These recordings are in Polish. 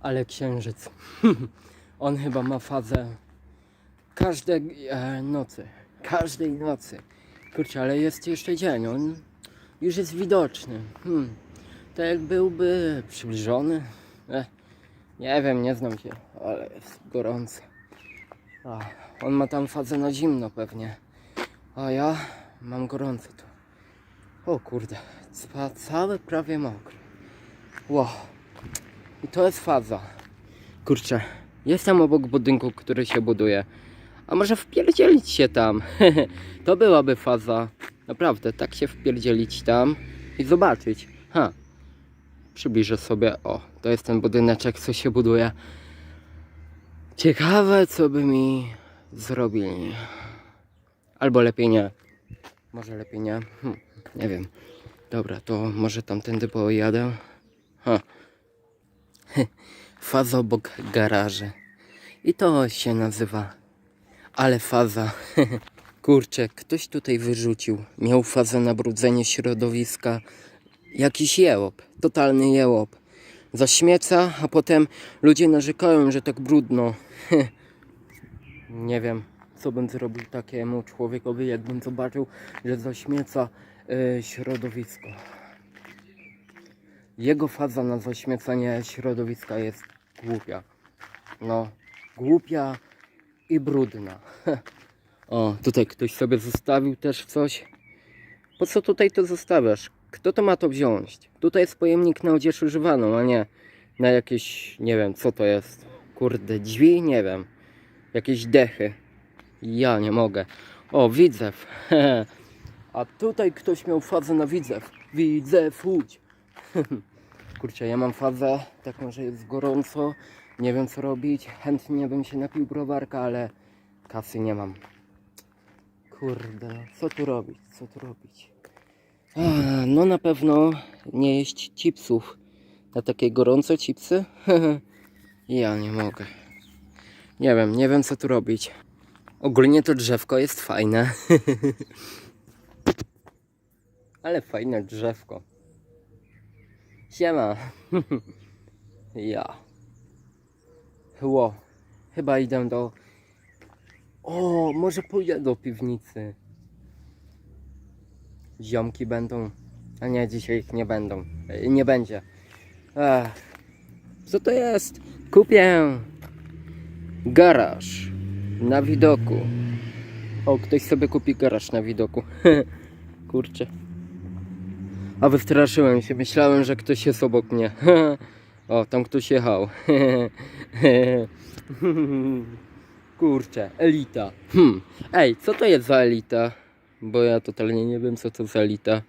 Ale księżyc. On chyba ma fazę każdej e, nocy. Każdej nocy. Kurczę, ale jest jeszcze dzień. On już jest widoczny. Hmm. To jak byłby przybliżony. Eh, nie wiem, nie znam się, ale jest gorąco. A, on ma tam fazę na zimno pewnie. A ja mam gorąco tu. O kurde, ca- całe prawie mokre. Wow. I to jest faza. Kurczę, jestem obok budynku, który się buduje. A może wpierdzielić się tam? to byłaby faza. Naprawdę, tak się wpierdzielić tam i zobaczyć. Ha. Przybliżę sobie. O, to jest ten budyneczek, co się buduje. Ciekawe, co by mi zrobili. Albo lepiej nie. Może lepiej nie. Hm, nie wiem. Dobra, to może tamtędy pojadę. Ha. Faza obok garaży. I to się nazywa. Ale faza. Kurczę, ktoś tutaj wyrzucił. Miał fazę na brudzenie środowiska. Jakiś jełop. Totalny jełop. Zaśmieca, a potem ludzie narzekają, że tak brudno. Nie wiem, co bym zrobił takiemu człowiekowi, jakbym zobaczył, że zaśmieca y, środowisko. Jego faza na zaśmiecanie środowiska jest głupia. No, głupia i brudna. O, tutaj ktoś sobie zostawił też coś. Po co tutaj to zostawiasz? Kto to ma to wziąć? Tutaj jest pojemnik na odzież używaną, a nie na jakieś, nie wiem, co to jest. Kurde, drzwi? Nie wiem. Jakieś dechy. Ja nie mogę. O, widzew. A tutaj ktoś miał fazę na widzew. Widzew, łódź. Kurczę, ja mam fazę taką, że jest gorąco. Nie wiem co robić. Chętnie bym się napił browarka, ale kasy nie mam. Kurde, co tu robić? Co tu robić? A, no na pewno nie jeść chipsów. Na takie gorące chipsy? ja nie mogę. Nie wiem, nie wiem co tu robić. Ogólnie to drzewko jest fajne. Ale fajne drzewko. Siema. ja. Ło. Chyba idę do... O, może pójdę do piwnicy. Ziomki będą. A nie, dzisiaj ich nie będą. Nie będzie. Ech. Co to jest? Kupię garaż na widoku. O, ktoś sobie kupi garaż na widoku. Kurczę. A wystraszyłem się, myślałem, że ktoś jest obok mnie. O, tam ktoś jechał. Kurczę, elita. Hmm. Ej, co to jest za elita? Bo ja totalnie nie wiem, co to za elita.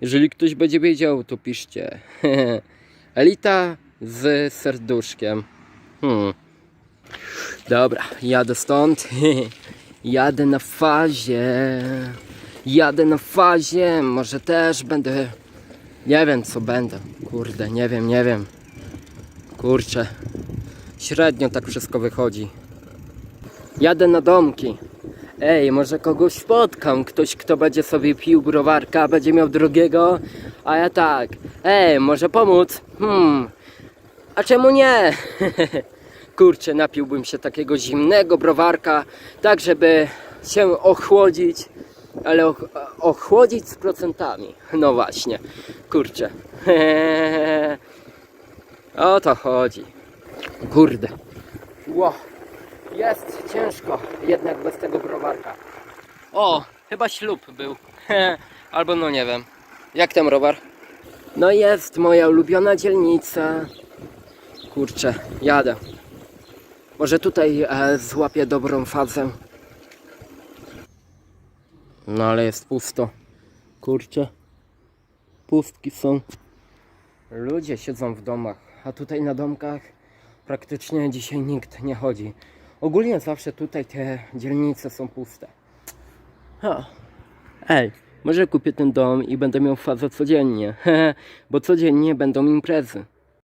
Jeżeli ktoś będzie wiedział, to piszcie. elita z serduszkiem. Hmm. Dobra, jadę stąd. jadę na fazie. Jadę na fazie. Może też będę. Nie wiem, co będę. Kurde, nie wiem, nie wiem. Kurczę. Średnio tak wszystko wychodzi. Jadę na domki. Ej, może kogoś spotkam. Ktoś, kto będzie sobie pił browarka, będzie miał drugiego, a ja tak. Ej, może pomóc? Hmm. A czemu nie? Kurczę, napiłbym się takiego zimnego browarka, tak żeby się ochłodzić, ale och ochłodzić z procentami. No właśnie, kurczę. o to chodzi. Kurde. Ło, jest ciężko, jednak bez tego browarka. O, chyba ślub był. Albo no nie wiem. Jak ten browar? No jest moja ulubiona dzielnica. Kurczę, jadę. Może tutaj e, złapię dobrą fazę. No ale jest pusto. Kurczę. Pustki są. Ludzie siedzą w domach, a tutaj na domkach praktycznie dzisiaj nikt nie chodzi. Ogólnie zawsze tutaj te dzielnice są puste. Ha. Ej, może kupię ten dom i będę miał fazę codziennie, bo codziennie będą imprezy.